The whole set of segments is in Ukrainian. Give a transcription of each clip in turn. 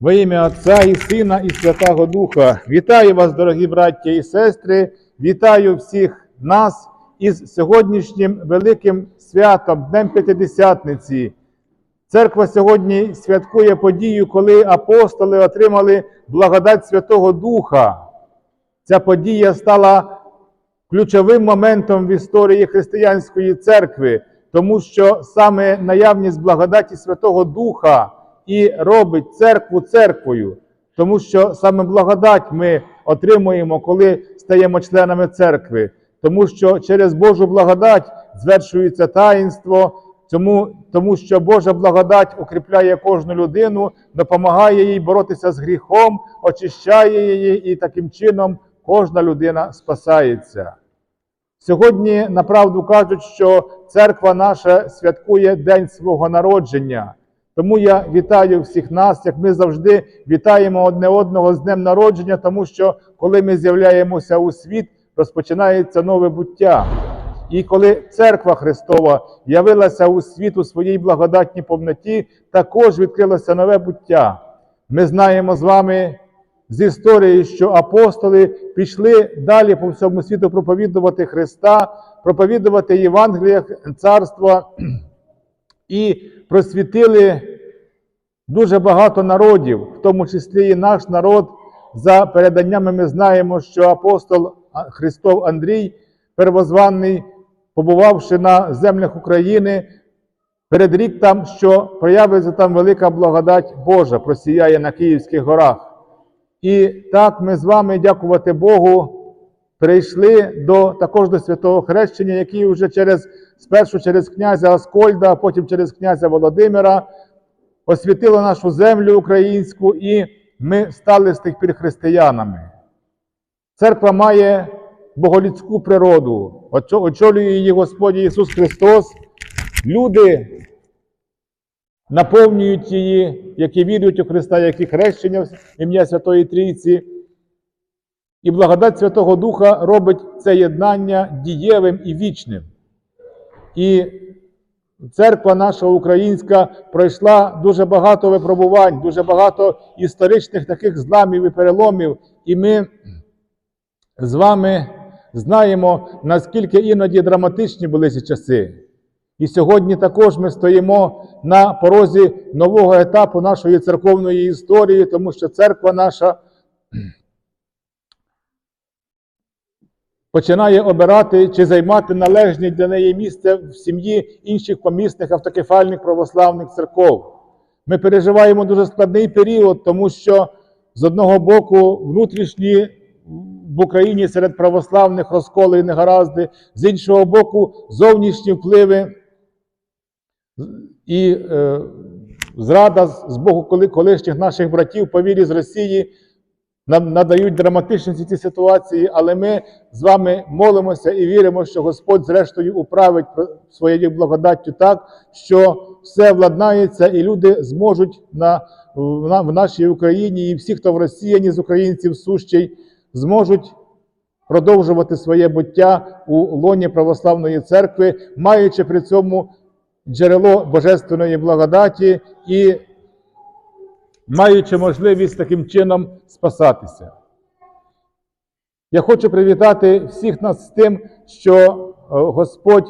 Во ім'я Отця і Сина, і Святого Духа. Вітаю вас, дорогі браття і сестри. Вітаю всіх нас із сьогоднішнім великим святом, Днем П'ятидесятниці. Церква сьогодні святкує подію, коли апостоли отримали благодать Святого Духа. Ця подія стала ключовим моментом в історії християнської церкви, тому що саме наявність благодаті Святого Духа і робить церкву церквою, тому що саме благодать ми отримуємо, коли стаємо членами церкви, тому що через Божу благодать звершується таїнство, тому, тому що Божа благодать укріпляє кожну людину, допомагає їй боротися з гріхом, очищає її, і таким чином кожна людина спасається. Сьогодні, направду кажуть, що церква наша святкує День свого народження. Тому я вітаю всіх нас, як ми завжди вітаємо одне одного з днем народження, тому що коли ми з'являємося у світ, розпочинається нове буття. І коли церква Христова явилася у світ у своїй благодатній повноті, також відкрилося нове буття. Ми знаємо з вами з історії, що апостоли пішли далі по всьому світу проповідувати Христа, проповідувати Євангелія Царства і просвітили дуже багато народів, в тому числі і наш народ. За переданнями ми знаємо, що апостол Христов Андрій, первозваний, побувавши на землях України, передрік там, що проявиться там велика благодать Божа, просіяє на Київських горах. І так ми з вами, дякувати Богу, прийшли до також до святого хрещення, який вже через спершу через князя Аскольда, а потім через князя Володимира освітило нашу землю українську, і ми стали з тих пір християнами. Церква має боголюдську природу, очолює її Господь Ісус Христос. Люди наповнюють її, які вірують у Христа, які хрещення ім'я Святої Трійці. І благодать Святого Духа робить це єднання дієвим і вічним. І церква наша українська пройшла дуже багато випробувань, дуже багато історичних таких зламів і переломів. І ми з вами знаємо, наскільки іноді драматичні були ці часи. І сьогодні також ми стоїмо на порозі нового етапу нашої церковної історії, тому що церква наша починає обирати чи займати належне для неї місце в сім'ї інших помісних автокефальних православних церков. Ми переживаємо дуже складний період, тому що з одного боку внутрішні в Україні серед православних розколи і негаразди, з іншого боку, зовнішні впливи і е, зрада з боку колишніх наших братів по вірі з Росії нам надають драматичності ці ситуації, але ми з вами молимося і віримо, що Господь, зрештою, управить своєю благодаттю так, що все владнається, і люди зможуть на, на, в нашій Україні, і всі, хто в Росіяні з українців сущий, зможуть продовжувати своє буття у лоні православної церкви, маючи при цьому джерело божественної благодаті і маючи можливість таким чином спасатися. Я хочу привітати всіх нас з тим, що е, Господь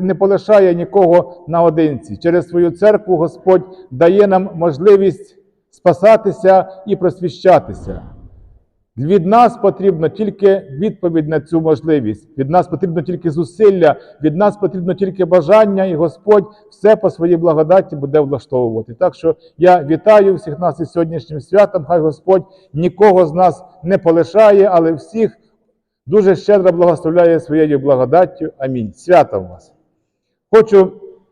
не полишає нікого наодинці. Через свою церкву Господь дає нам можливість спасатися і просвіщатися. Від нас потрібно тільки відповідь на цю можливість. Від нас потрібно тільки зусилля, від нас потрібно тільки бажання, і Господь все по своїй благодаті буде влаштовувати. Так що я вітаю всіх нас із сьогоднішнім святом. Хай Господь нікого з нас не полишає, але всіх дуже щедро благословляє своєю благодаттю. Амінь. Свято в вас. Хочу